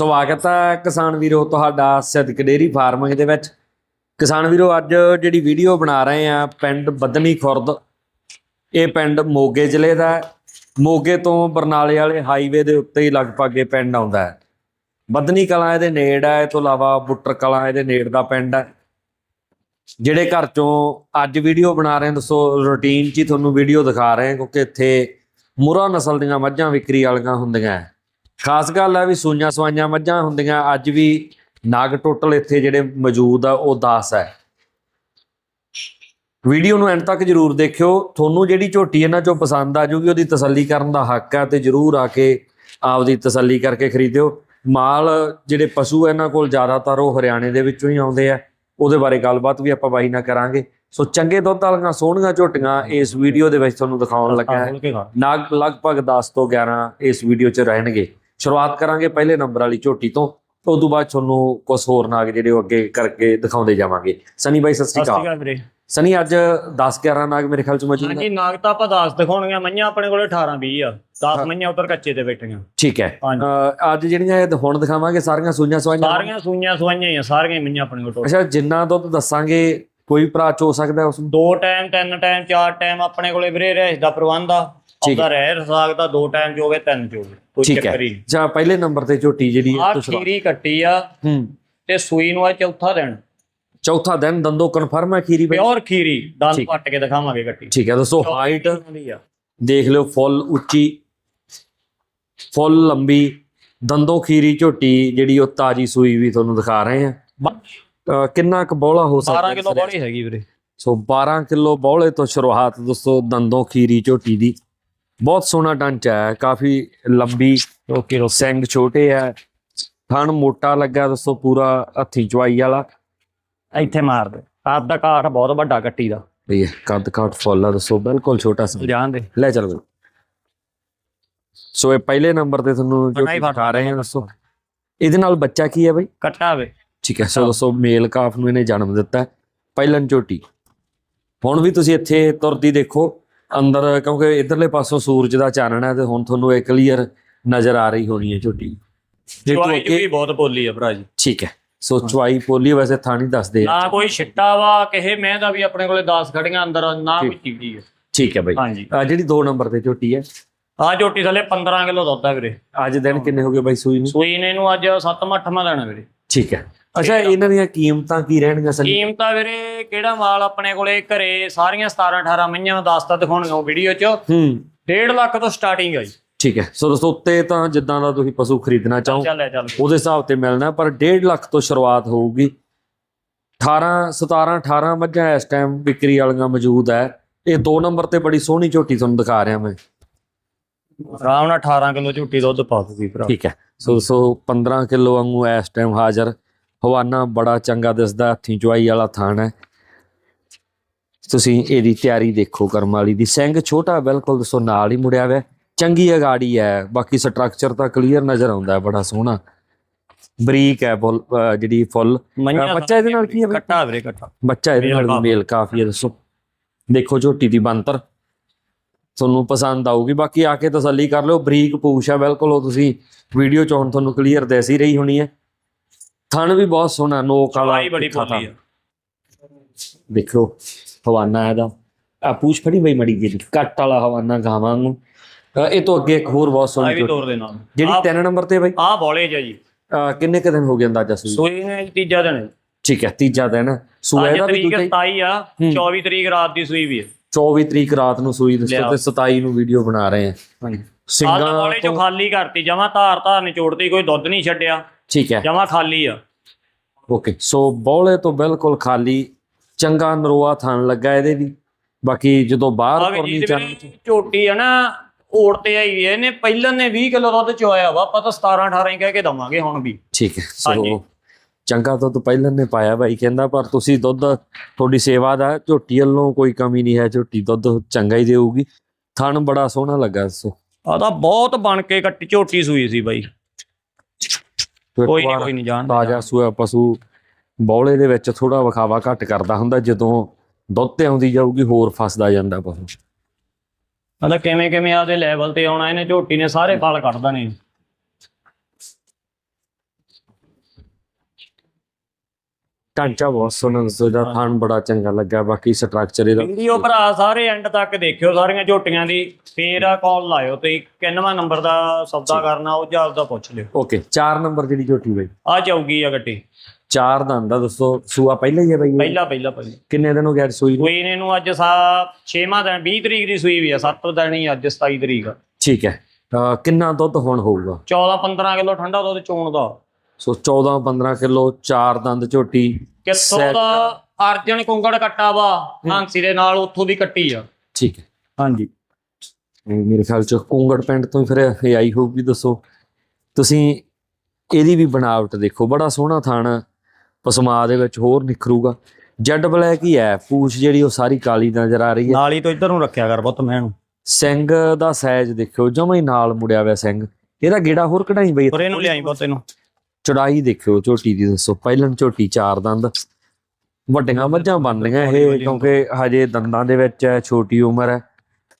ਸਵਾਗਤ ਹੈ ਕਿਸਾਨ ਵੀਰੋ, ਤੁਹਾਡਾ ਸਿੱਧਕ ਡੇਰੀ ਫਾਰਮਿੰਗ ਦੇ ਵਿੱਚ। ਕਿਸਾਨ ਵੀਰੋ, ਅੱਜ ਜਿਹੜੀ ਵੀਡੀਓ ਬਣਾ ਰਹੇ ਆ, ਪਿੰਡ ਬੱਦਨੀ ਖੁਰਦ। ਇਹ ਪਿੰਡ ਮੋਗੇ ਜ਼ਿਲ੍ਹੇ ਦਾ ਮੋਗੇ ਤੋਂ ਬਰਨਾਲੇ ਵਾਲੇ ਹਾਈਵੇ ਦੇ ਉੱਤੇ ਹੀ ਲਗਭਗ ਇਹ ਪਿੰਡ ਆਉਂਦਾ ਹੈ। ਬੱਦਨੀ ਕਲਾਂ ਇਹਦੇ ਨੇੜ ਹੈ ਇਹ ਤੋਂ ਇਲਾਵਾ ਬੁੱਟਰ ਕਲਾਂ ਇਹਦੇ ਨੇੜ ਦਾ ਪਿੰਡ ਹੈ। ਜਿਹੜੇ ਘਰ ਚੋਂ ਅੱਜ ਵੀਡੀਓ ਬਣਾ ਰਹੇ ਦੱਸੋ, ਰੂਟੀਨ 'ਚ ਹੀ ਤੁਹਾਨੂੰ ਵੀਡੀਓ ਦਿਖਾ ਰਹੇ ਕਿਉਂਕਿ ਇੱਥੇ ਮੁਰਾ ਨਸਲ ਦੀਆਂ ਮੱਝਾਂ ਵਿਕਰੀ ਵਾਲੀਆਂ ਹੁੰਦੀਆਂ ਹੈ। ਖਾਸ ਗੱਲ ਹੈ ਵੀ ਸੂਈਆਂ ਸਵਾਈਆਂ ਮੱਝਾਂ ਹੁੰਦੀਆਂ ਅੱਜ ਵੀ ਨਾਗ ਟੋਟਲ ਇੱਥੇ ਜਿਹੜੇ ਮੌਜੂਦ ਆ ਉਹ 10 ਹੈ ਵੀਡੀਓ ਨੂੰ ਐਂਡ ਤੱਕ ਜਰੂਰ ਦੇਖਿਓ। ਤੁਹਾਨੂੰ ਜਿਹੜੀ ਝੋਟੀ ਇਹਨਾਂ ਚੋਂ ਪਸੰਦ ਆ ਜੂਗੀ ਉਹਦੀ ਤਸੱਲੀ ਕਰਨ ਦਾ ਹੱਕ ਹੈ ਤੇ ਜਰੂਰ ਆ ਕੇ ਆਪਦੀ ਤਸੱਲੀ ਕਰਕੇ ਖਰੀਦਿਓ। ਮਾਲ ਜਿਹੜੇ ਪਸ਼ੂ ਇਹਨਾਂ ਕੋਲ ਜ਼ਿਆਦਾਤਰ ਉਹ ਹਰਿਆਣੇ ਦੇ ਵਿੱਚੋਂ ਹੀ ਆਉਂਦੇ ਆ। ਉਹਦੇ ਬਾਰੇ ਗੱਲਬਾਤ ਵੀ ਆਪਾਂ ਬਾਈ ਨਾਲ ਕਰਾਂਗੇ। ਸੋ ਚੰਗੇ ਦੁੱਧ ਵਾਲੀਆਂ ਸੋਹਣੀਆਂ ਝੋਟੀਆਂ ਇਸ ਵੀਡੀਓ ਦੇ ਵਿੱਚ ਤੁਹਾਨੂੰ ਦਿਖਾਉਣ ਲੱਗਾ ਹੈ ਨਾਗ ਲਗਭਗ 10 ਤੋਂ 11 ਇਸ ਵੀਡੀਓ 'ਚ ਰਹਿਣਗੇ। ਸ਼ੁਰੂਆਤ ਕਰਾਂਗੇ ਪਹਿਲੇ ਨੰਬਰ ਵਾਲੀ ਝੋਟੀ ਤੋਂ ਉਸ ਤੋਂ ਬਾਅਦ ਤੁਹਾਨੂੰ ਕੁਝ ਹੋਰ ਨਾਗ ਜਿਹੜੇ ਉਹ ਅੱਗੇ ਕਰਕੇ ਦਿਖਾਉਂਦੇ ਜਾਵਾਂਗੇ। ਸਨੀ ਬਾਈ ਸਤਿ ਸ਼੍ਰੀ ਅਕਾਲ। ਵੀਰੇ। ਸਨੀ ਅੱਜ 10 11 ਨਾਗ ਮੇਰੇ ਖਿਆਲ 'ਚ ਮੌਜੂਦ ਹਾਂਜੀ ਨੇ ਨਾਗ ਤਾਂ ਆਪਾਂ 10 ਦਿਖਾਉਣੀਆਂ ਮਈਆਂ ਆਪਣੇ ਕੋਲੇ 18 20 ਆ। 10 ਮਈਆਂ ਉੱਧਰ ਕੱਚੇ ਤੇ ਬੈਠੀਆਂ। ਠੀਕ ਹੈ। ਹਾਂਜੀ। ਅੱਜ ਜਿਹੜੀਆਂ ਇਹ ਹੁਣ ਦਿਖਾਵਾਂਗੇ ਸਾਰੀਆਂ ਸੂਈਆਂ ਸਵਾਈਆਂ ਸਾਰੀਆਂ ਸੂਈਆਂ ਸਵਾਈਆਂ ਆ ਸਾਰੀਆਂ ਮਈਆਂ ਆਪਣੇ ਕੋਲ ਅੱਛਾ ਜਿੰਨਾ ਦੁੱਧ ਦੱਸਾਂਗੇ ਕੋਈ ਭਰਾ ਚੋ ਸਕਦਾ ਉਸ ਨੂੰ? ਦੋ ਟਾਈਮ ਤਿੰਨ ਟਾਈਮ ਚਾਰ ਟਾਈਮ ਆਪਣੇ ਕੋਲੇ ਵੀਰੇ ਰਹਿਸ ਦਾ ਪ੍ਰਬੰਧ ਆ। ਆਪਦਾ ਰਹਿ ਰਸਾਗ ਦਾ ਦੋ ਟਾਈਮ ਚੋਵੇ ਤਿੰਨ ਚੋਵੇ ਕੋਈ ਠੀਕ ਹੈ। ਚੱਕਰ ਹੀ ਜਾਂ ਪਹਿਲੇ ਨੰਬਰ ਤੇ ਝੋਟੀ ਜਿਹੜੀ ਆ ਹੈ ਤੁਸੀਂ ਖੀਰੀ ਕੱਟੀ ਆ ਹੂੰ। ਤੇ ਸੂਈ ਨੂੰ ਆ ਚੌਥਾ ਦਿਨ। ਚੌਥਾ ਦਿਨ ਦੰਦੋ ਕਨਫਰਮ ਹੈ ਖੀਰੀ ਬਾਈ? ਪਿਓਰ ਖੀਰੀ ਦੰਦ ਠੀਕ। ਪੱਟ ਕੇ ਦਿਖਾਵਾਂਗੇ ਕੱਟੀ। ਠੀਕ ਹੈ ਦੱਸੋ ਹਾਈਟ ਆ ਦੇਖ ਲਿਓ ਫੁੱਲ ਉੱਚੀ ਫੁੱਲ ਲੰਬੀ ਦੰਦੋ ਖੀਰੀ ਝੋਟੀ ਜਿਹੜੀ ਉਹ ਤਾਜੀ ਸੂਈ ਵੀ ਤੁਹਾਨੂੰ ਦਿਖਾ ਰਹੇ ਆ ਅਹ ਕਿੰਨਾ ਕੁ ਬੌਲਾ ਹੋ ਸਕਦਾ 12 ਕਿਲੋ ਬੋੜੀ ਹੈਗੀ ਵੀਰੇ। ਸੋ 12 ਕਿਲੋ ਬੌਲੇ ਤੋਂ ਸ਼ੁਰੂਆਤ ਦੋਸਤੋ ਦੰਦੋਂ ਖੀਰੀ ਝੋਟੀ ਦੀ। ਬਹੁਤ ਸੋਹਣਾ ਢਾਂਚਾ ਹੈ ਕਾਫੀ ਲੰਬੀ ਓਕੇ ਸਿੰਘ ਛੋਟੇ ਹੈ। ਥਣ ਮੋਟਾ ਲੱਗਾ ਦੋਸਤੋ ਪੂਰਾ ਹੱਥੀ ਚਵਾਈ ਵਾਲਾ। ਇੱਥੇ ਮਾਰ ਦੇ। ਆਪ ਦਾ ਕਾਠ ਬਹੁਤ ਵੱਡਾ ਕੱਟੀ ਦਾ। ਇਹ ਕੱਦ ਕਾਠ ਫੁੱਲ ਆ ਦੋਸਤੋ ਬਿਲਕੁਲ ਛੋਟਾ ਸੀ ਜਾਣ ਦੇ। ਲੈ ਚੱਲ ਬਈ। ਸੋ ਇਹ ਪਹਿਲੇ ਨੰਬਰ ਤੇ ਤੁਹਾਨੂੰ ਜੋ ਦਿਖਾ ਰਹੇ ਹਾਂ ਦੱਸੋ। ਇਹਦੇ ਨਾਲ ਬੱਚਾ ਕੀ ਹੈ ਬਈ? ਕੱਟਾ ਵੇ ਠੀਕ ਹੈ ਸੋ ਦੱਸੋ ਮੇਲ ਕਾਫ ਨੂੰ ਇਹਨੇ ਜਨਮ ਦਿੱਤਾ। ਪਹਿਲਨ ਝੋਟੀ ਹੁਣ ਵੀ ਤੁਸੀਂ ਇੱਥੇ ਤੁਰਦੀ ਦੇਖੋ। ਅੰਦਰ ਕਿਉਂਕਿ ਇਧਰਲੇ ਪਾਸੋਂ ਸੂਰਜ ਦਾ ਚਾਨਣ ਹੈ ਤੇ ਹੁਣ ਤੁਹਾਨੂੰ ਇਹ ਕਲੀਅਰ ਨਜ਼ਰ ਆ ਰਹੀ ਹੋਣੀ ਹੈ ਝੋਟੀ। ਜੇ ਚੁਆਈ ਵੀ ਬਹੁਤ ਬੋਲੀ ਆ ਭਰਾ ਜੀ। ਠੀਕ ਹੈ। ਸੋ ਚਵਾਈ ਪੋਲੀ ਵੈਸੇ ਥਾਣੀ ਦੱਸਦੇ। ਆ ਨਾ ਕੋਈ ਛਿੱਟਾ ਵਾ ਕਿਸੇ ਮੈਂ ਦਾ ਵੀ ਆਪਣੇ ਕੋਲੇ 10 ਖੜੀਆਂ ਅੰਦਰ ਆ, ਨਾ ਕੋਈ ਚੀੜੀ ਹੈ ਠੀਕ ਹੈ ਬਈ। ਆਹ ਜਿਹੜੀ 2 ਨੰਬਰ ਤੇ ਝੋਟੀ ਹੈ। ਆ ਝੋਟੀ ਥੱਲੇ 15 ਕਿਲੋ ਦੁੱਧ ਆ ਵੀਰੇ। ਅੱਜ ਦਿਨ ਕਿੰਨੇ ਹੋ ਗਏ ਬਾਈ ਸੂਈ ਨੂੰ? ਸੂਈ ਨੇ ਇਹਨੂੰ ਅੱਜ 7ਵਾਂ 8ਵਾਂ ਦੇਣਾ ਵੀਰੇ। ਠੀਕ ਹੈ। ਅੱਛਾ ਇਹਨਾਂ ਦੀਆਂ ਕੀਮਤਾਂ ਕੀ ਰਹਿਣਗੀਆਂ ਸਨੀ ਕੀਮਤ ਵੀਰੇ ਕਿਹੜਾ ਮਾਲ ਆਪਣੇ ਕੋਲੇ ਘਰੇ ਸਾਰੀਆਂ 17 18 ਮਈਆਂ 10 ਤਾਂ ਦਿਖਾਉਣੀਆਂ ਵੀਡੀਓ 'ਚ। ਹੂੰ। 1.5 ਲੱਖ ਤੋਂ ਸਟਾਰਟਿੰਗ ਆ ਜੀ। ਠੀਕ ਹੈ ਸੋ ਦੋਸਤੋ ਉੱਤੇ ਤਾਂ ਜਿੱਦਾਂ ਦਾ ਤੁਸੀਂ ਪਸ਼ੂ ਖਰੀਦਣਾ ਚਾਹੋ ਉਹਦੇ ਹਿਸਾਬ ਤੇ ਮਿਲਣਾ ਪਰ 1.5 ਲੱਖ ਤੋਂ ਸ਼ੁਰੂਆਤ ਹੋਊਗੀ। 18 17 18 ਮੱਝਾਂ ਇਸ ਟਾਈਮ ਵਿਕਰੀ ਵਾਲੀਆਂ ਮੌਜੂਦ ਹੈ। ਇਹ 2 ਨੰਬਰ ਤੇ ਬੜੀ ਸੋਹਣੀ ਝੋਟੀ ਤੁਹਾਨੂੰ ਦਿਖਾ ਰਿਹਾ ਮੈਂ। ਆਰਾਮ ਨਾਲ 18 ਕਿਲੋ ਝੋਟੀ ਦੁੱਧ ਪਾ ਦੂਗੀ ਭਰਾ। ਠੀਕ ਹੈ ਸੋ ਸੋ 15 ਕਿਲੋ ਵਾਂਗੂ ਇਸ ਟਾਈਮ ਹਾਜ਼ਰ। ਹਵਾਨਾ ਬੜਾ ਚੰਗਾ ਦਿਸਦਾ ਹੱਥੀਂ ਚੁਆਈ ਵਾਲਾ ਥਾਣ ਹੈ। ਤੁਸੀਂ ਇਹਦੀ ਤਿਆਰੀ ਦੇਖੋ ਕਰਮ ਵਾਲੀ ਦੀ। ਸਿੰਘ ਛੋਟਾ ਬਿਲਕੁਲ ਦੱਸੋ ਨਾਲ ਹੀ ਮੁੜਿਆ ਹੋਇਆ ਚੰਗੀ ਅਗਾੜੀ ਹੈ ਬਾਕੀ ਸਟਰਕਚਰ ਤਾਂ ਕਲੀਅਰ ਨਜ਼ਰ ਆਉਂਦਾ ਹੈ ਬੜਾ ਸੋਹਣਾ। ਬਰੀਕ ਹੈ ਫੁੱਲ ਅਹ ਜਿਹੜੀ ਫੁੱਲ। ਬੱਚਾ ਇਹਦੇ ਨਾਲ ਕੀ ਹੈ? ਕੱਟਾ ਵੀਰੇ ਕੱਟਾ। ਬੱਚਾ ਇਹਦੇ ਨਾਲ ਮੇਲ ਕਾਫੀ ਹੈ ਦੱਸੋ। ਦੇਖੋ ਝੋਟੀ ਦੀ ਬੰਤਰ ਤੁਹਾਨੂੰ ਪਸੰਦ ਆਊਗੀ ਬਾਕੀ ਆ ਕੇ ਤਸੱਲੀ ਕਰ ਲਿਓ। ਬਰੀਕ ਪੂਛ ਹੈ ਬਿਲਕੁਲ ਉਹ ਤੁਸੀਂ ਵੀਡੀਓ ਚ ਹੁਣ ਤੁਹਾਨੂੰ ਕਲੀਅਰ ਦਿਸ ਰਹੀ ਹੋਣੀ ਹੈ। ਥਣ ਵੀ ਬਹੁਤ ਸੋਹਣਾ ਨੋਕ ਵਾਲਾ ਚਵਾਈ ਬੜੀ ਤਿੱਖਾ ਬੋਲੀ। ਆ ਦੇਖੋ ਹਵਾਨਾ ਇਹਦਾ। ਆ ਪੂਛ ਫੜੀ ਬਈ ਮੜੀ ਜੀ ਕੱਟ ਵਾਲਾ ਹਵਾਨਾ ਗਾਵਾਂ ਨੂੰ। ਅ, ਇਹ ਤੋਂ ਅੱਗੇ ਇੱਕ ਹੋਰ ਬਹੁਤ ਆ ਸੋਹਣੀ ਵੀ ਤੋਰ ਦੇ ਨਾਲ। ਜਿਹੜੀ 3 ਨੰਬਰ ਤੇ ਬਈ? ਆ ਬੋਲੇ ਜੀ। ਅ, ਕਿੰਨੇ ਕੁ ਦਿਨ ਹੋ ਗਏ ਅੰਦਾਜ਼ਾ ਸੂਈ? ਸੂਈ ਨੇ ਤੀਜਾ ਦਿਨ। ਠੀਕ ਹੈ ਤੀਜਾ ਦਿਨ। ਅੱਜ ਇਹਦਾ ਵੀ ਤਰੀਕ ਦੂਜਾ ਹੀ? 27 ਆ ਹੂੰ। 24 ਤਰੀਕ ਰਾਤ ਦੀ ਸੂਈ ਵੀ ਹੈ 24 ਤਰੀਕ ਰਾਤ ਨੂੰ ਸੂਈ ਦੱਸੋ। ਤੇ 27 ਨੂੰ ਵੀਡੀਓ ਬਣਾ ਰਹੇ ਹਾਂ ਹਾਂਜੀ ਸਿੰਘਾਂ ਬੋਲੇ ਚੋਂ ਖਾਲੀ ਕਰਤੀ ਜਮਾ ਧਾਰ ਧਾਰ ਨਿਚੋੜਤੀ ਕੋਈ ਦੁੱਧ ਨਹੀਂ ਛੱਡਿਆ ਠੀਕ ਹੈ ਜਮਾ ਖਾਲੀ ਆ ਓਕੇ ਸੋ ਬੌਲੇ ਤੋਂ ਬਿਲਕੁਲ ਖਾਲੀ ਚੰਗਾ ਨਰੋਆ ਥਣ ਲੱਗਾ ਇਹਦੇ ਵੀ ਬਾਕੀ ਜਦੋਂ ਬਾਹਰ ਆਹ ਵੀ ਤੁਰਨੀ ਜਿਹਦੇ ਚਾਹੀ ਵਿੱਚ ਝੋਟੀ ਆ ਨਾ ਓੜ ਤੇ ਆਈ ਹੈ। ਇਹਨੇ ਪਹਿਲਾਂ ਨੇ 20 ਕਿਲੋ ਦੁੱਧ ਚੋਇਆ ਵਾ ਆਪਾਂ ਤਾਂ 17 18 ਹੀ ਕਹਿ ਕੇ ਦਵਾਂਗੇ ਹੁਣ ਵੀ ਠੀਕ ਹੈ। ਸੋ ਚੰਗਾ ਦੁੱਧ ਪਹਿਲਾਂ ਨੇ ਪਾਇਆ ਬਾਈ ਕਹਿੰਦਾ ਪਰ ਤੁਸੀਂ ਦੁੱਧ ਤੁਹਾਡੀ ਸੇਵਾ ਦਾ ਝੋਟੀ ਵੱਲੋਂ ਕੋਈ ਕਮੀ ਨਹੀਂ ਹੈ ਝੋਟੀ ਦੁੱਧ ਚੰਗਾ ਹੀ ਦੇਊਗੀ। ਥਣ ਬੜਾ ਸੋਹਣਾ ਲੱਗਾ ਸੋ ਆ ਤਾਂ ਬਹੁਤ ਬਣ ਕੇ ਕੱਟੀ ਝੋਟੀ ਸੂਈ ਸੀ ਬਾਈ। ਕੋਈ ਨਹੀਂ ਕੋਈ ਨਹੀਂ ਜਾਣ ਤਾਜ਼ਾ ਸੂਆ ਪਸ਼ੂ ਬੌਲੇ ਦੇ ਵਿੱਚ ਥੋੜਾ ਵਿਖਾਵਾ ਘੱਟ ਕਰਦਾ ਹੁੰਦਾ ਜਦੋਂ ਦੁੱਧ ਤੇ ਆਉਂਦੀ ਜਾਊਗੀ ਹੋਰ ਫਸਦਾ ਜਾਂਦਾ ਪਸ਼ੂ। ਮਤਲਬ ਕਿਵੇਂ ਕਿਵੇਂ ਆਪਦੇ ਲੈਵਲ ਤੇ ਆਉਣਾ ਇਹਨੇ ਝੋਟੀ ਨੇ ਸਾਰੇ ਫਲ ਕੱਢ ਦੇਣੇ। ਢਾਂਚਾ ਬਹੁਤ ਸੋਹਣਾ ਦੱਸੋ ਇਹਦਾ ਥਾਣ ਬੜਾ ਚੰਗਾ ਲੱਗਾ ਬਾਕੀ ਸਟਰਕਚਰ ਇਹਦਾ। ਵੀਡੀਓ ਭਰਾ ਸਾਰੇ ਐਂਡ ਤੱਕ ਦੇਖਿਓ ਸਾਰੀਆਂ ਝੋਟੀਆਂ ਦੀ। ਫੇਰ ਆ ਕਾਲ ਲਾਇਓ ਤੇ ਕਿੰਨਵਾਂ ਨੰਬਰ ਦਾ ਸੌਦਾ ਕਰਨਾ ਉਹ ਜਲਦ ਦਾ ਪੁੱਛ ਲਿਓ। ਓਕੇ 4 ਨੰਬਰ ਜਿਹੜੀ ਝੋਟੀ ਬਈ। ਆ ਚੌਗੀ ਆ ਗੱਟੀ 4 ਦਾ ਹੁੰਦਾ ਦੱਸੋ ਸੂਆ ਪਹਿਲਾਂ ਹੀ ਹੈ ਬਈ? ਪਹਿਲਾ ਪਹਿਲਾ ਪਹਿਲਾ। ਕਿੰਨੇ ਦਿਨ ਹੋ ਅੱਜ ਸੂਈ ਨੂੰ? ਸੂਈ ਨੇ ਨੂੰ ਅੱਜ ਸਾ 6ਵਾਂ ਦਿਨ 20 ਤਰੀਕ ਦੀ ਸੂਈ ਵੀ ਆ 7 ਦਿਨ ਹੀ ਅੱਜ 27 ਤਰੀਕ ਠੀਕ ਹੈ ਕਿੰਨਾ ਦੁੱਧ ਹੁਣ ਹੋਊਗਾ? 14 15 ਕਿਲੋ ਠੰਡਾ ਦੁੱਧ ਚੋਣ ਦਾ। ਸੋ 14 15 ਕਿਲੋ 4 ਦੰਦ ਝੋਟੀ ਕਿੱਥੋਂ ਦਾ ਅਰਜਨ ਕੁੰਗੜ ਕੱਟਾ ਵਾ ਹਾਂਸੀ ਦੇ ਨਾਲ ਉੱਥੋਂ ਦੀ ਕੱਟੀ ਆ। ਠੀਕ ਹੈ। ਹਾਂਜੀ। ਮੇਰੇ ਖਿਆਲ ਚ ਕੁੰਗੜ ਪਿੰਡ ਤੋਂ ਹੀ ਫਿਰ ਇਹ ਆਈ ਹੋਊਗੀ ਦੱਸੋ। ਤੁਸੀਂ ਇਹਦੀ ਵੀ ਬਣਾਵਟ ਦੇਖੋ ਬੜਾ ਸੋਹਣਾ ਥਾਣ ਪਸਮਾ ਦੇ ਵਿੱਚ ਹੋਰ ਨਿਖਰੂਗਾ। ਜੈਡ ਬਲੈਕ ਹੀ ਹੈ ਪੂਛ ਜਿਹੜੀ ਉਹ ਸਾਰੀ ਕਾਲੀ ਨਜ਼ਰ ਆ ਰਹੀ ਹੈ। ਨਾਲੀ ਤੋਂ ਇੱਧਰ ਨੂੰ ਰੱਖਿਆ ਕਰ ਪੁੱਤ ਮੈਂ ਨੂੰ ਸਿੰਘ ਦਾ ਸਾਈਜ਼ ਦੇਖਿਓ ਜਮਾ ਹੀ ਨਾਲ ਮੁੜਿਆ ਹੋਇਆ ਸਿੰਘ। ਇਹਦਾ ਗੇੜਾ ਹੋਰ ਕਢਾਈ ਬਈ। ਪਰ ਇਹਨੂੰ ਲਿਆਈ ਪੁੱਤ ਇਹਨੂੰ। ਚੜਾਈ ਦੇਖਿਓ ਝੋਟੀ ਦੀ ਦੱਸੋ। ਪਹਿਲਾਂ ਝੋਟੀ ਚਾਰ ਦੰਦ। ਵੱਡੀਆਂ ਮੱਝਾਂ ਬਣ ਰਹੀਆਂ ਇਹ ਕਿਉਂਕਿ ਹਜੇ ਦੰਦਾਂ ਦੇ ਵਿੱਚ ਹੈ ਛੋਟੀ ਉਮਰ ਹੈ।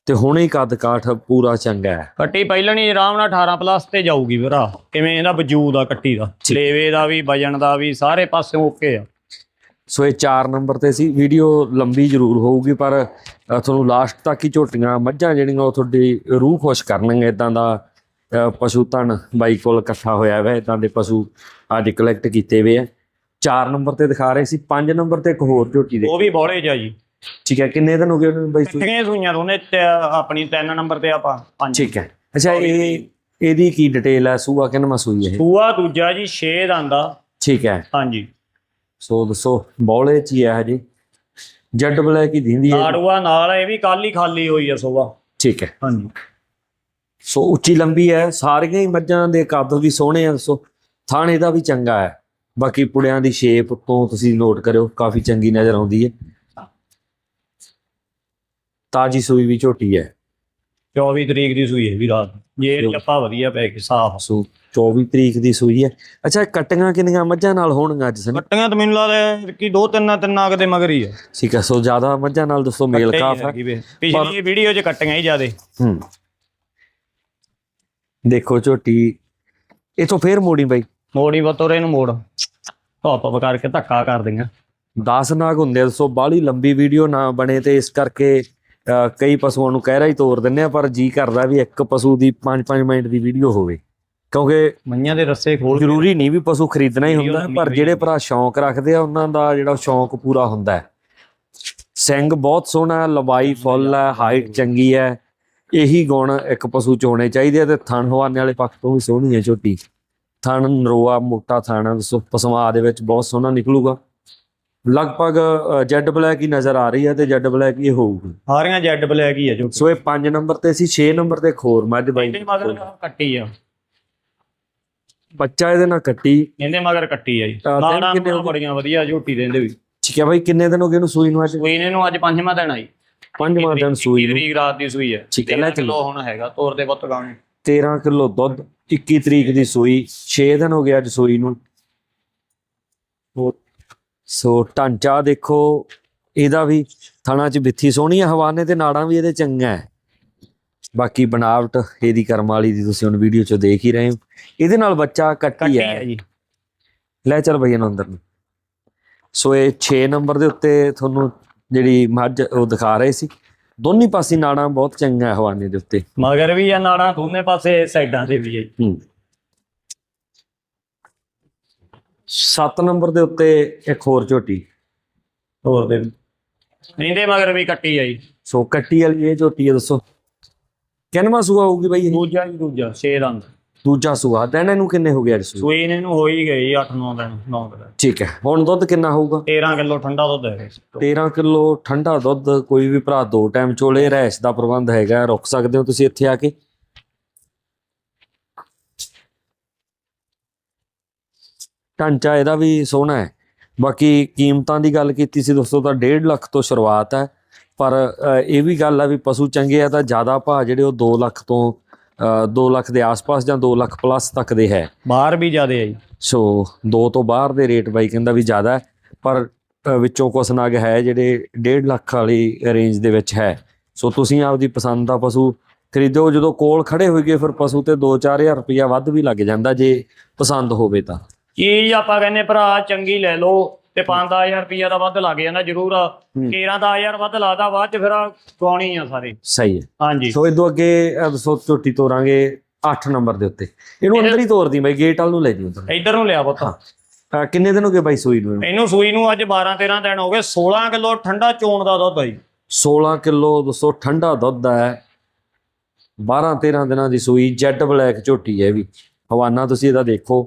ਤੇ ਹੁਣੇ ਹੀ ਕੱਦ ਕਾਠ ਪੂਰਾ ਚੰਗਾ ਹੈ। ਕੱਟੀ ਪਹਿਲਾਂ ਨਹੀਂ ਆਰਾਮ ਨਾਲ 18 ਪਲੱਸ ਤੇ ਜਾਊਗੀ ਵੀਰਾ। ਕਿਵੇਂ ਇਹਦਾ ਵਜੂਦ ਆ ਕੱਟੀ ਦਾ? ਲੇਵੇ ਦਾ ਵੀ ਵਜਨ ਦਾ ਵੀ ਸਾਰੇ ਪਾਸਿਓਂ ਓਕੇ ਆ। ਸੋ ਇਹ 4 ਨੰਬਰ ਤੇ ਸੀ। ਵੀਡੀਓ ਲੰਬੀ ਜ਼ਰੂਰ ਹੋਊਗੀ ਪਰ ਤੁਹਾਨੂੰ ਲਾਸਟ ਤੱਕ ਹੀ ਝੋਟੀਆਂ ਮੱਝਾਂ ਜਿਹੜੀਆਂ ਉਹ ਤੁਹਾਡੀ ਰੂਹ ਖੁਸ਼ ਕਰਨਗੇ ਇਦਾਂ ਦਾ ਪਸ਼ੂ ਧਨ ਬਾਈ ਕੋਲ ਇਕੱਠਾ ਹੋਇਆ ਹੈ ਇਦਾਂ ਦੇ ਪਸ਼ੂ ਅੱਜ ਕਲੈਕਟ ਕੀਤੇ ਹੋਏ ਆ। 4 ਨੰਬਰ ਤੇ ਦਿਖਾ ਰਹੇ ਸੀ 5 ਨੰਬਰ ਤੇ ਇੱਕ ਹੋਰ ਝੋਟੀ ਦੇ। ਉਹ ਵੀ ਬੋਲੇ ਜਾ ਜੀ। ਠੀਕ ਹੈ ਕਿੰਨੇ ਦਿਨ ਹੋ ਗਏ ਉਹਨਾਂ ਬਾਈ? ਕਿੱਥੀਆਂ ਸੂਈਆਂ ਦੋਨੇ ਤੇ ਆਪਣੀ 3 ਨੰਬਰ ਤੇ ਆਪਾਂ ਪੰਜ। ਠੀਕ ਹੈ। ਅੱਛਾ ਇਹ ਇਹਦੀ ਕੀ ਡਿਟੇਲ ਹੈ ਸੂਆ ਕਿੰਨਾ ਸੂਈ ਹੈ? ਸੂਆ ਦੂਜਾ ਜੀ 6 ਦੰਦਾ ਠੀਕ ਹੈ। ਹਾਂਜੀ। ਸੋ ਦੱਸੋ ਬੌਲੇ ਚ ਹੀ ਹੈ ਹਜੇ ਜੈਡ ਬਲੈਕ ਹੀ ਦਿੰਦੀ ਹੈ? ਨਾੜੂਆ ਨਾਲ ਇਹ ਵੀ ਕੱਲ ਹੀ ਖਾਲੀ ਹੋਈ ਆ ਸੋਵਾ ਠੀਕ ਹੈ। ਹਾਂਜੀ। ਸੋ ਉੱਚੀ ਲੰਬੀ ਹੈ ਸਾਰੀਆਂ ਹੀ ਮੱਝਾਂ ਦੇ ਕੱਦ ਵੀ ਸੋਹਣੇ ਆ ਦੱਸੋ ਥਾਣੇ ਦਾ ਵੀ ਚੰਗਾ ਹੈ। ਬਾਕੀ ਪੁੜਿਆਂ ਦੀ ਸ਼ੇਪ ਤੋਂ ਤੁਸੀਂ ਨੋਟ ਕਰਿਓ ਕਾਫੀ ਚੰਗੀ ਨਜ਼ਰ ਆਉਂਦੀ ਹੈ। ਤਾਜੀ ਸੂਈ ਵੀ ਝੋਟੀ ਹੈ। 24 ਤਰੀਕ ਦੀ ਸੂਈ ਹੈ ਵੀ ਰਾਤ ਜੇ ਲੱਪਾ ਵਧੀਆ ਪੈ ਕੇ ਸਾਫ਼। ਸੋ 24 ਤਰੀਕ ਦੀ ਸੂਈ ਹੈ। ਅੱਛਾ ਕੱਟੀਆਂ ਕਿੰਨੀਆਂ ਮੱਝਾਂ ਨਾਲ ਹੋਣਗੀਆਂ ਅੱਜ ਸਨ? ਕੱਟੀਆਂ ਤਾਂ ਮੈਨੂੰ ਲੱਗਦਾ ਕਿ ਦੋ ਤਿੰਨ ਤਿੰਨ ਅਗ ਦੇ ਮਗਰ ਹੀ ਆ ਠੀਕ ਹੈ ਸੋ ਜ਼ਿਆਦਾ ਮੱਝਾਂ ਨਾਲ ਦੋਸਤੋ ਮੇਲ ਹੀ ਕਾਫ ਹੈ। ਪਿਛਲੀ ਵੀਡੀਓ 'ਚ ਕੱਟੀਆਂ ਹੀ ਜਿਆਦੇ। ਹੂੰ। ਦੇਖੋ ਝੋਟੀ। ਇਥੋਂ ਫੇਰ ਮੋੜੀ ਬਾਈ। ਮੋੜੀ ਬਤੋਰੇ ਨੂੰ ਮੋੜ। ਧੋਪ ਧੋਪ ਕਰਕੇ ਧੱਕਾ ਕਰ ਦਿੰਗਾ 10 ਨਾਗ ਹੁੰਦੇ ਦੱਸੋ ਬਾਹਲੀ ਲੰਬੀ ਵੀਡੀਓ ਨਾ ਬਣੇ ਤੇ ਇਸ ਕਰਕੇ ਕਈ ਪਸ਼ੂਆਂ ਨੂੰ ਕਹਿਰਾ ਹੀ ਤੋਰ ਦਿੰਨੇ ਆ ਪਰ ਜੀ ਕਰਦਾ ਵੀ ਇੱਕ ਪਸ਼ੂ ਦੀ 5-5 ਮਿੰਟ ਦੀ ਵੀਡੀਓ ਹੋਵੇ। ਕਿਉਂਕਿ ਮਈਆਂ ਦੇ ਰੱਸੇ ਖੋਲ ਜ਼ਰੂਰੀ ਨਹੀਂ ਵੀ ਪਸ਼ੂ ਖਰੀਦਣਾ ਹੀ ਹੁੰਦਾ ਪਰ ਜਿਹੜੇ। ਭਰਾ ਸ਼ੌਂਕ ਰੱਖਦੇ ਆ ਉਹਨਾਂ ਦਾ ਜਿਹੜਾ ਸ਼ੌਂਕ ਪੂਰਾ ਹੁੰਦਾ ਹੈ। ਸਿੰਘ ਬਹੁਤ ਸੋਹਣਾ ਲੰਬਾਈ ਫੁੱਲ ਹੈ ਹਾਈਟ ਚੰਗੀ ਹੈ। ਇਹੀ ਗੁਣ ਇੱਕ ਪਸ਼ੂ ਚ ਹੋਣੇ ਚਾਹੀਦੇ ਆ ਤੇ ਥਣ ਹਵਾਨੇ ਵਾਲੇ ਪੱਖ ਤੋਂ ਵੀ ਸੋਹਣੀ ਹੈ ਝੋਟੀ ਥਣ ਨਰੋਆ ਮੋਟਾ ਥਣ ਹੈ ਪਸਮਾ ਦੇ ਵਿੱਚ ਬਹੁਤ ਸੋਹਣਾ ਨਿਕਲੂਗਾ। ਲਗਭਗ ਜੈਡ ਬਲੈਕ ਹੀ ਨਜ਼ਰ ਆ ਰਹੀ ਹੈ ਤੇ ਜੈਡ ਬਲੈਕ ਹੀ ਹੋਊਗੀ। ਸਾਰੀਆਂ ਜੈਡ ਬਲੈਕ ਹੀ ਆ ਜੋ ਸੋ ਇਹ 5 ਨੰਬਰ ਤੇ ਸੀ 6 ਨੰਬਰ ਤੇ ਖੋਰ ਮੱਝ ਬਾਈ। ਇਹਦੇ ਮਗਰ ਕੱਟੀ ਆ। ਬੱਚਾ ਇਹਦੇ ਨਾਲ ਕੱਟੀ। ਇਹਦੇ ਮਗਰ ਕੱਟੀ ਆ ਜੀ। ਨਾੜਾਂ ਹੋ? ਬੜੀਆਂ ਵਧੀਆ ਝੋਟੀ ਦੇ ਇਹਦੇ ਵੀ। ਠੀਕ ਹੈ ਬਾਈ ਕਿੰਨੇ ਦਿਨ ਹੋ ਗਏ ਇਹਨੂੰ ਸੂਈ ਨੂੰ ਅੱਜ? ਸੂਈ ਨੇ ਨੂੰ ਅੱਜ ਪੰਜਵਾਂ ਦਿਨ ਆਈ ਪੰਜਵਾਂ ਦਿਨ ਸੂਈ ਨੂੰ। ਤਰੀਕ ਰਾਤ ਦੀ ਸੂਈ ਹੈ? ਠੀਕ ਹੈ, ਲੈ 13 ਕਿਲੋ ਹੁਣ ਹੈਗਾ ਤੋਰ ਦੇ ਪੁੱਤ ਗਾਣੇ 13 ਕਿਲੋ ਦੁੱਧ 21 ਤਰੀਕ ਦੀ ਸੂਈ 6 ਦਿਨ ਹੋ ਗਏ ਅੱਜ ਸੂਈ ਨੂੰ। ਸੋ ਢਾਂਚਾ ਦੇਖੋ ਇਹਦਾ ਵੀ ਥਣਾ ਚ ਬਿੱਥੀ ਸੋਹਣੀ ਹੈ ਹਵਾਨੇ ਤੇ ਨਾੜਾਂ ਵੀ ਇਹਦੇ ਚੰਗਾ ਹੈ। ਬਾਕੀ ਬਣਾਵਟ ਇਹਦੀ ਕਰਮ ਵਾਲੀ ਦੀ ਤੁਸੀਂ ਹੁਣ ਵੀਡੀਓ ਚ ਦੇਖ ਹੀ ਰਹੇ ਹੋ। ਇਹਦੇ ਨਾਲ ਬੱਚਾ ਕੱਟੀ ਹੈ। ਜੀ। ਲੈ ਚੱਲ ਬਈ ਇਹਨੂੰ ਅੰਦਰ ਨੂੰ। ਸੋ ਇਹ 6 ਨੰਬਰ ਦੇ ਉੱਤੇ ਤੁਹਾਨੂੰ ਜਿਹੜੀ ਮੱਝ ਉਹ ਦਿਖਾ ਰਹੇ ਸੀ। ਦੋਨੀ ਪਾਸੇ ਨਾੜਾਂ ਬਹੁਤ ਚੰਗਾ ਹੈ ਹਵਾਨੇ ਦੇ ਉੱਤੇ। ਮਗਰ ਵੀ ਆ ਨਾੜਾਂ ਦੋਨੇ ਪਾਸੇ ਸਾਈਡਾਂ ਤੇ ਵੀ ਹੈ। ਹੂੰ। 7 ਨੰਬਰ ਦੇ ਉੱਤੇ ਇੱਕ ਹੋਰ ਝੋਟੀ। ਤੋਰ ਦੇ। ਇਹਦੇ ਮਗਰ ਵੀ ਕੱਟੀ ਆ ਜੀ। ਸੋ ਕੱਟੀ ਵਾਲੀ ਇਹ ਝੋਟੀ ਹੈ ਦੱਸੋ। ਕਿੰਨਵਾਂ ਸੂਆ ਹੋਊਗੀ ਬਾਈ ਇਹ? ਦੂਜਾ ਜੀ ਦੂਜਾ 6 ਦੰਦ। ਦੂਜਾ ਸੂਆ ਦਿਨ ਇਹਨੂੰ ਕਿੰਨੇ ਹੋ ਗਏ ਅੱਜ ਸੂਈ ਸੂਈ ਨੇ ਨੂੰ ਹੋ ਹੀ ਗਈ 8-9 ਦਿਨ 9 ਦਿਨ। ਠੀਕ ਹੈ ਹੁਣ ਦੁੱਧ ਕਿੰਨਾ ਹੋਊਗਾ? 13 ਕਿਲੋ ਠੰਡਾ ਦੁੱਧ ਹੈ। 13 ਕਿਲੋ ਠੰਡਾ ਦੁੱਧ ਕੋਈ ਵੀ ਭਰਾ ਦੋ ਟਾਈਮ ਚੋਲੇ ਰਹਿਸ਼ ਦਾ ਪ੍ਰਬੰਧ ਹੈਗਾ ਰੁਕ ਸਕਦੇ ਹੋ ਤੁਸੀਂ ਇੱਥੇ ਆ ਕੇ? ਢਾਂਚਾ ਇਹਦਾ ਵੀ ਸੋਹਣਾ ਹੈ। ਬਾਕੀ ਕੀਮਤਾਂ ਦੀ ਗੱਲ ਕੀਤੀ ਸੀ ਦੋਸਤੋ ਤਾਂ 1.5 ਲੱਖ ਤੋਂ ਸ਼ੁਰੂਆਤ ਹੈ। ਪਰ ਇਹ ਵੀ ਗੱਲ ਆ ਵੀ ਪਸ਼ੂ ਚੰਗੇ ਆ ਤਾਂ ਜ਼ਿਆਦਾ ਭਾਅ ਜਿਹੜੇ ਉਹ 2 ਲੱਖ ਤੋਂ 2 ਲੱਖ ਦੇ ਆਸ-ਪਾਸ ਜਾਂ 2 ਲੱਖ ਪਲੱਸ ਤੱਕ ਦੇ ਹੈ। ਬਾਹਰ ਵੀ ਜ਼ਿਆਦੇ ਆ ਜੀ। ਸੋ ਦੋ ਤੋਂ ਬਾਹਰ ਦੇ ਰੇਟ ਬਾਈ ਕਹਿੰਦਾ ਵੀ ਜ਼ਿਆਦਾ ਹੈ ਪਰ ਵਿੱਚੋਂ ਕੁਛ ਨਗ ਹੈ ਜਿਹੜੇ 1.5 ਲੱਖ ਵਾਲੀ ਰੇਂਜ ਦੇ ਵਿੱਚ ਹੈ। ਸੋ ਤੁਸੀਂ ਆਪਦੀ ਪਸੰਦ ਦਾ ਪਸ਼ੂ ਖਰੀਦੋ ਜਦੋਂ ਕੋਲ ਖੜੇ ਹੋਈਏ ਫਿਰ ਪਸ਼ੂ ਤੇ 2-4000 ਰੁਪਇਆ ਵੱਧ ਵੀ ਲੱਗ ਜਾਂਦਾ ਜੇ ਪਸੰਦ ਹੋਵੇ ਤਾਂ। ਚੀਜ਼ ਆਪਾਂ ਕਹਿੰਦੇ ਭਰਾ ਚੰਗੀ ਲੈ ਲਓ। ਤੇ 5-10000 ਰੁਪਈਆ ਦਾ ਵੱਧ ਲੱਗ ਜਾਂਦਾ ਜ਼ਰੂਰ। 13-10000 ਵੱਧ ਲਾਦਾ ਬਾਅਦ ਚ ਫਿਰ ਕਵਾਣੀ ਆ ਸਾਰੇ। ਸਹੀ ਹੈ। ਹਾਂਜੀ। ਸੋ ਇਦੋਂ ਅੱਗੇ ਦੱਸੋ ਝੋਟੀ ਤੋਰਾਂਗੇ 8 ਨੰਬਰ ਦੇ ਉੱਤੇ। ਇਹਨੂੰ ਅੰਦਰ ਹੀ ਤੋਰਦੀ ਬਾਈ ਗੇਟ ਵਾਲ ਨੂੰ ਲੈ ਜੀ ਉਧਰ। ਇੱਧਰ ਨੂੰ ਲਿਆ ਪੁੱਤ। ਕਿੰਨੇ ਦਿਨ ਹੋ ਗਏ ਬਾਈ ਸੂਈ ਨੂੰ ਇਹਨੂੰ? ਸੂਈ ਨੂੰ ਅੱਜ 12-13 ਦਿਨ ਹੋ ਗਏ। 16 ਕਿਲੋ ਠੰਡਾ ਚੋਣ ਦਾ ਦੁੱਧ ਆ ਜੀ 16 ਕਿਲੋ ਦੱਸੋ ਠੰਡਾ ਦੁੱਧ ਹੈ। 12 13 ਦਿਨਾਂ ਦੀ ਸੂਈ ਜੈਡ ਬਲੈਕ ਝੋਟੀ ਹੈ ਵੀ। ਹਵਾਨਾ ਤੁਸੀਂ ਇਹਦਾ ਦੇਖੋ।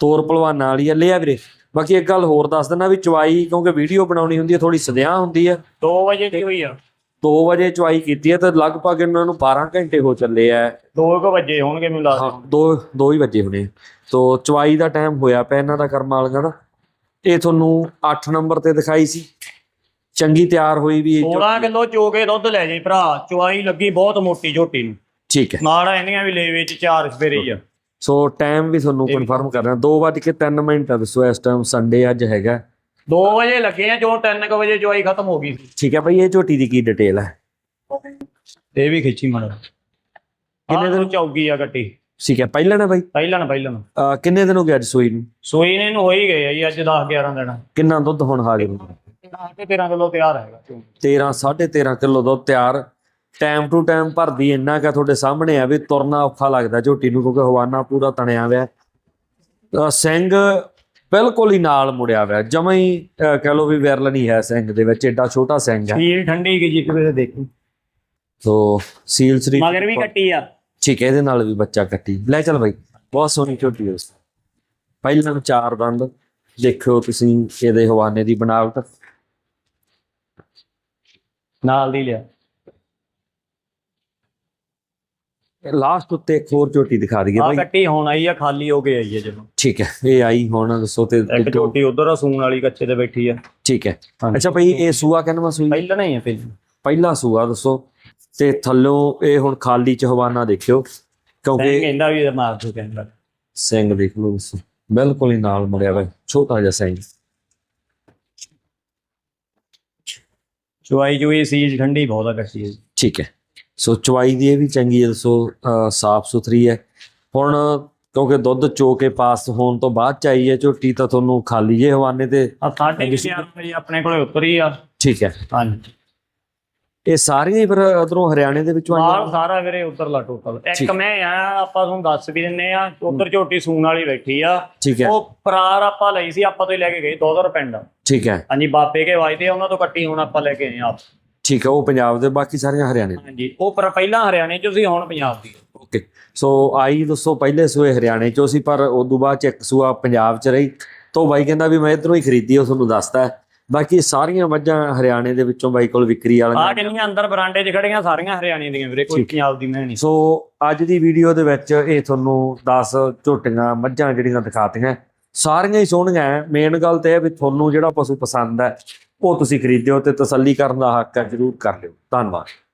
ਤੋਰ ਪਹਿਲਵਾਨਾਂ ਵਾਲੀ ਹੈ ਲਿਆ ਵੀਰੇ। ਬਾਕੀ ਇੱਕ ਗੱਲ ਹੋਰ ਦੱਸ ਦਿੰਦਾ ਵੀ ਚਵਾਈ ਕਿਉਂਕਿ ਵੀਡੀਓ ਬਣਾਉਣੀ ਹੁੰਦੀ ਹੈ ਥੋੜੀ ਸਦਿਆਂ ਹੁੰਦੀ ਹੈ। 2 ਵਜੇ ਦੀ ਹੋਈ ਆ? 2 ਵਜੇ ਚਵਾਈ ਕੀਤੀ ਹੈ ਤੇ ਲਗਭਗ ਇਹਨਾਂ ਨੂੰ 12 ਘੰਟੇ ਹੋ ਚੱਲੇ ਆ। 2 ਵਜੇ ਹੋਣਗੇ ਮੈਨੂੰ ਲੱਗਦਾ। ਹਾਂ ਦੋ ਦੋ ਹੀ ਵਜੇ ਹੋਣੇ ਤੋ ਚਵਾਈ ਦਾ ਟਾਈਮ ਹੋਇਆ ਪਿਆ ਇਹਨਾਂ ਦਾ ਕਰਮ ਵਾਲੀਆਂ ਦਾ। ਇਹ ਤੁਹਾਨੂੰ 8 ਨੰਬਰ ਤੇ ਦਿਖਾਈ ਸੀ। ਚੰਗੀ ਤਿਆਰ ਹੋਈ ਵੀ ਇਹ 16 ਕਿਲੋ ਚੋ ਕੇ ਦੁੱਧ ਲੈ ਜਾਈ ਭਰਾ। ਚੁਆਈ ਲੱਗੀ ਬਹੁਤ ਮੋਟੀ ਝੋਟੀ ਨੂੰ। ਠੀਕ ਹੈ। ਨਾਲ ਇੰਨੀਆਂ ਵੀ ਲੈ ਵਿੱਚ ਚਾਰ ਸਵੇਰੇ ਹੀ ਆ। ਸੋ ਟਾਈਮ ਵੀ ਤੁਹਾਨੂੰ ਕਨਫਰਮ ਕਰ ਰਿਹਾ। 2:03 ਮਿੰਟ ਆ ਦੱਸੋ ਇਸ ਟਾਈਮ ਸੰਡੇ ਅੱਜ ਹੈਗਾ। 2 ਵਜੇ ਲੱਗੇ ਆ ਜੋ 3 ਵਜੇ ਚੁਆਈ ਖਤਮ ਹੋ ਗਈ ਸੀ। ਠੀਕ ਹੈ ਭਾਈ ਇਹ ਝੋਟੀ ਦੀ ਕੀ ਡਿਟੇਲ ਹੈ? ਇਹ ਵੀ ਖਿੱਚੀ ਮੜਾ। ਕਿੰਨੇ ਦਿਨ ਚੌਗੀ ਆ ਗੱਟੀ? ਠੀਕ ਹੈ ਪਹਿਲਾਂ ਨਾ ਭਾਈ? ਪਹਿਲਾਂ ਨਾ ਪਹਿਲਾਂ ਨਾ। ਕਿੰਨੇ ਦਿਨ ਹੋ ਗਏ ਅੱਜ ਸੂਈ ਨੂੰ? ਸੋਈ ਨੇ ਨੂੰ ਹੋ ਹੀ ਗਏ ਆ ਜੀ ਅੱਜ 10 11 ਦਿਨ। ਕਿੰਨਾ ਦੁੱਧ ਹੁਣ ਹਾਜ਼ਰ? ਹੋ ਤੇ 13 ਕਿਲੋ ਤਿਆਰ ਹੈਗਾ। 13 13.5 ਕਿਲੋ ਦੁੱਧ ਤਿਆਰ। ਟਾਈਮ ਟੂ ਟਾਈਮ ਭਰਦੀ ਇੰਨਾ ਕਿ ਤੁਹਾਡੇ ਸਾਹਮਣੇ ਆ ਵੀ ਤੁਰਨਾ ਔਖਾ ਲੱਗਦਾ ਝੋਟੀ ਨੂੰ ਕਿਉਂਕਿ ਹਵਾਨਾ ਪੂਰਾ ਤਣਿਆ ਹੋਇਆ ਸਿੰਘ ਬਿਲਕੁਲ ਹੀ ਨਾਲ ਮੁੜਿਆ ਹੋਇਆ ਜਮਾਂ ਹੀ ਕਹਿ ਲਓ ਵੀ ਵਿਰਲ ਨਹੀਂ ਹੈ ਸਿੰਘ ਦੇ ਵਿੱਚ ਏਡਾ ਛੋਟਾ ਸਿੰਘ ਹੈ। ਸੀਲ ਠੰਡੀ ਕੀ ਜੀ ਕਿਵੇਂ ਦੇਖੀ। ਸੋ ਸੀਲ ਸਰੀ ਮਗਰ ਵੀ ਕੱਟੀ ਆ। ਠੀਕ ਹੈ ਇਹਦੇ ਨਾਲ ਵੀ ਬੱਚਾ ਕੱਟੀ। ਲੈ ਚੱਲ ਬਾਈ ਬਹੁਤ ਸੋਹਣੀ ਝੋਟੀ ਉਸ ਪਹਿਲਾਂ ਚਾਰ ਦੰਦ ਦੇਖਿਓ ਤੁਸੀਂ ਇਹਦੇ ਹਵਾਨੇ ਦੀ ਬਣਾਵਟ। ਨਾਲ ਦੀ ਲਿਆ। ਲਾਸਟ ਉੱਤੇ ਇੱਕ ਹੋਰ ਝੋਟੀ ਦਿਖਾ ਦਈਏ ਆ ਬਾਈ। ਕੱਟੀ ਹੁਣ ਆਈ ਆ ਖਾਲੀ ਹੋ ਕੇ ਆਈ ਆ ਜਦੋਂ। ਠੀਕ ਹੈ ਇਹ ਆਈ ਹੁਣ ਦੱਸੋ ਤੇ ਇੱਕ ਝੋਟੀ ਉਧਰ ਆ ਸੂਣ ਵਾਲੀ ਕੱਚੇ ਤੇ ਬੈਠੀ ਆ। ਠੀਕ ਹੈ। ਅੱਛਾ ਭਾਈ ਇਹ ਸੂਆ ਕਹਿੰਦਾ ਸੂਈ? ਪਹਿਲਾਂ ਨਹੀਂ ਆ ਪਹਿਲਾਂ। ਪਹਿਲਾ ਸੂਆ ਦੱਸੋ। ਤੇ ਥੱਲੋਂ ਇਹ ਹੁਣ ਖਾਲੀ ਚ ਹਵਾਨਾ ਦੇਖਿਓ ਕਿਉਂਕਿ ਕਹਿੰਦਾ ਵੀ ਮਾਰ ਦੋ ਕਹਿੰਦਾ। ਸਿੰਘ ਦੇਖ ਲਓ ਦੱਸੋ। ਬਿਲਕੁਲ ਹੀ ਨਾਲ ਮੁੜਿਆ ਵਾ ਛੋਟਾ ਜਿਹਾ ਸਿੰਘ। ਚੁਆਈ ਚੁਈ ਸੀਲ ਠੰਡੀ ਬਹੁਤ ਆ ਆ ਜੀ। ਠੀਕ ਹੈ। ਸੋ ਚਵਾਈ ਦੀ ਇਹ ਵੀ ਚੰਗੀ ਹੈ ਦੱਸੋ ਸਾਫ਼ ਸੁਥਰੀ ਹੈ। ਹੁਣ ਕਿਉਂਕਿ ਦੁੱਧ ਚੋ ਕੇ ਪਾਸ ਹੋਣ ਤੋਂ ਬਾਅਦ ਚਾਹੀਏ ਝੋਟੀ ਤਾਂ ਤੁਹਾਨੂੰ ਖਾਲੀ ਜੇ ਹਵਾਨੇ ਤੇ ਆ ਵਜੇ ਆਪਣੇ ਕੋਲੇ ਉਤਰੀ ਆ। ਠੀਕ ਹੈ। ਹਾਂਜੀ। ਇਹ ਸਾਰੀਆਂ ਹੀ ਫਿਰ ਉਧਰੋਂ ਹਰਿਆਣੇ ਦੇ ਵਿੱਚੋਂ ਆਈਆਂ? ਸਾਰਾ ਵੀਰੇ ਉਧਰਲਾ ਟੋਟਲ ਇੱਕ। ਮੈਂ ਆ ਆਪਾਂ ਤੁਹਾਨੂੰ ਦੱਸ ਵੀ ਦਿੰਨੇ ਆ ਉਧਰ ਝੋਟੀ ਸੂਣ ਵਾਲੀ ਬੈਠੀ ਆ। ਠੀਕ ਹੈ। ਉਹ ਪਰਾਰ ਆਪਾਂ ਲਈ ਸੀ ਆਪਾਂ ਤੋਂ ਹੀ ਲੈ ਕੇ ਗਏ ਦੋ ਦੋ ਪਿੰਡ। ਠੀਕ ਹੈ। ਹਾਂਜੀ ਬਾਬੇ ਕੇ ਵਾਜਦੇ ਉਹਨਾਂ ਤੋਂ ਕੱਟੀ ਹੁਣ ਆਪਾਂ ਲੈ ਕੇ ਆਏ ਆ ਆਪ। ਠੀਕ ਹੈ ਉਹ ਪੰਜਾਬ ਦੇ ਬਾਕੀ ਸਾਰੀਆਂ ਹਰਿਆਣੇ ਦੇ। ਹਾਂਜੀ ਉਹ ਪਰ ਪਹਿਲਾਂ ਹਰਿਆਣੇ ਚ ਸੀ ਹੁਣ ਪੰਜਾਬ ਦੀ ਓਕੇ ਸੋ ਆਈ ਦੱਸੋ ਪਹਿਲੇ ਸੂਏ ਹਰਿਆਣੇ ਚੋਂ ਸੀ ਪਰ ਉਸ ਤੋਂ ਬਾਅਦ ਚ ਇੱਕ ਸੂਆ ਪੰਜਾਬ ਚ ਰਹੀ। ਤੋਂ ਬਾਈ ਕਹਿੰਦਾ ਵੀ ਮੈਂ ਇਧਰੋਂ ਹੀ ਖਰੀਦੀ ਉਹ ਤੁਹਾਨੂੰ ਦੱਸਦਾ ਹੈ। ਬਾਕੀ ਸਾਰੀਆਂ ਮੱਝਾਂ ਹਰਿਆਣੇ ਦੇ ਵਿੱਚੋਂ ਬਾਈ ਕੋਲ ਵਿਕਰੀ ਆ ਵਾਲੀਆਂ ਕਿੰਨੀਆਂ ਅੰਦਰ ਬਰਾਂਡੇ 'ਚ ਖੜੀਆਂ ਸਾਰੀਆਂ ਹਰਿਆਣੇ ਦੀਆਂ ਵੀਰੇ ਕੋਈ ਪੰਜਾਬ ਦੀ ਮੈਂ ਨਹੀਂ। ਸੋ ਅੱਜ ਦੀ ਵੀਡੀਓ ਦੇ ਵਿੱਚ ਇਹ ਤੁਹਾਨੂੰ 10 ਝੋਟੀਆਂ ਮੱਝਾਂ ਜਿਹੜੀਆਂ ਦਿਖਾਤੀਆਂ। ਸਾਰੀਆਂ ਹੀ ਸੋਹਣੀਆਂ ਹੈ। ਮੇਨ ਗੱਲ ਤੇ ਇਹ ਵੀ ਤੁਹਾਨੂੰ ਜਿਹੜਾ ਪਸ਼ੂ ਪਸੰਦ ਹੈ ਉਹ ਤੁਸੀਂ ਖਰੀਦਿਓ ਤੇ ਤਸੱਲੀ ਕਰਨ ਦਾ ਹੱਕ ਹੈ ਜਰੂਰ ਕਰ ਲਿਓ। ਧੰਨਵਾਦ।